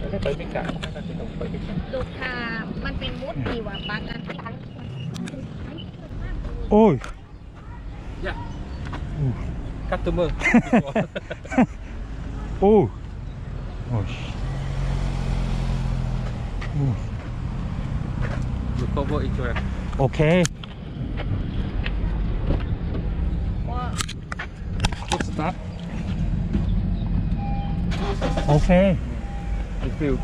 ไม่ได้ไปพิกัดไปพิกัดลูกค้ามันเป็นมุดดีว่าบางอันที่ทั้โอ้ยยะคัตเตอร์เมอร์โอ้โอ้ยลูกโคบอีกตัวโอเคโอเค refill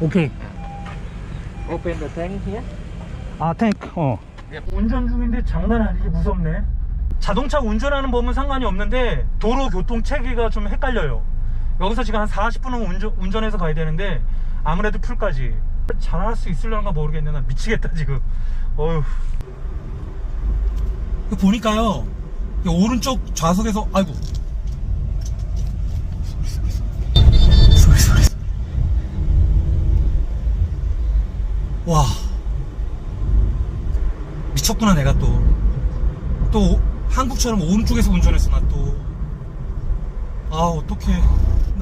오케이. open the tank here 아, 탱크. 어. 운전 중인데 장난 아니게 무섭네. 자동차 운전하는 법은 상관이 없는데 도로 교통 체계가 좀 헷갈려요. 여기서 지금 한 40분은 운전, 운전해서 가야 되는데 아무래도 풀까지 잘할 수 있을려나 모르겠네. 나 미치겠다 지금. 어휴. 이거 보니까요. 이 오른쪽 좌석에서 아이고. 와. 미쳤구나 내가 또. 또 한국처럼 오른쪽에서 운전했어 나 또. 아 어떡해.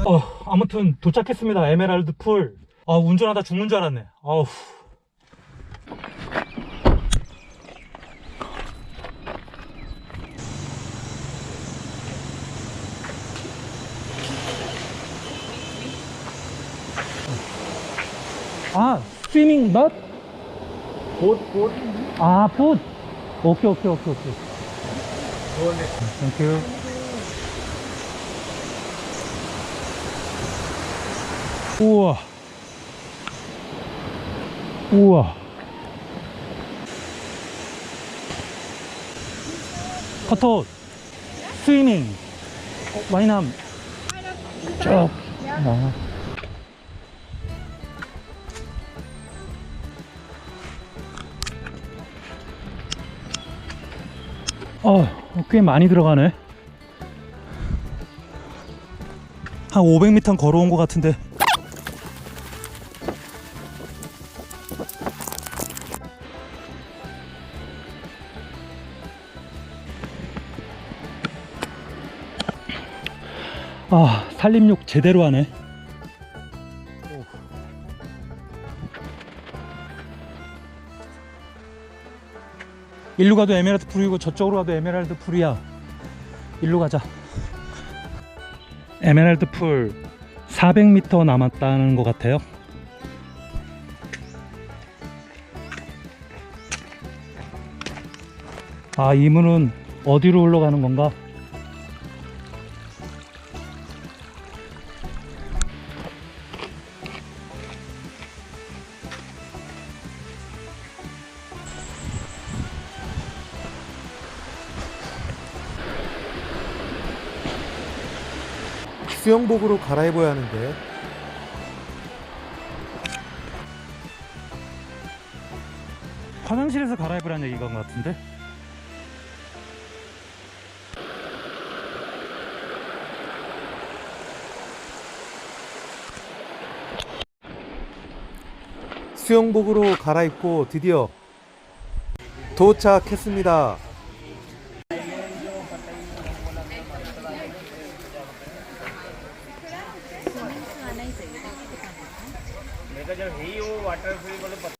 어 아무튼 도착했습니다 에메랄드 풀. 아 운전하다 죽는 줄 알았네. 아우. 아 스위밍 넛? food food 아, 풋. 오케이, 오케이, 오케이, 오케이. 땡큐. 우와. 우와. 커터. 스위밍. 어, 와이남. 쭉. 아. 어, 꽤 많이 들어가네. 한 500m 걸어온 것 같은데. 아, 산림욕 제대로 하네. 일로 가도 에메랄드 풀이고 저쪽으로 가도 에메랄드 풀이야. 일로 가자. 에메랄드 풀 400m 남았다는 것 같아요. 아, 이 문은 어디로 흘러가는 건가? 수영복으로 갈아입어야 하는데 화장실에서 갈아입으라는 얘기가 것 같은데? 수영복으로 갈아입고 드디어 도착했습니다. जब ही वो water free मतलब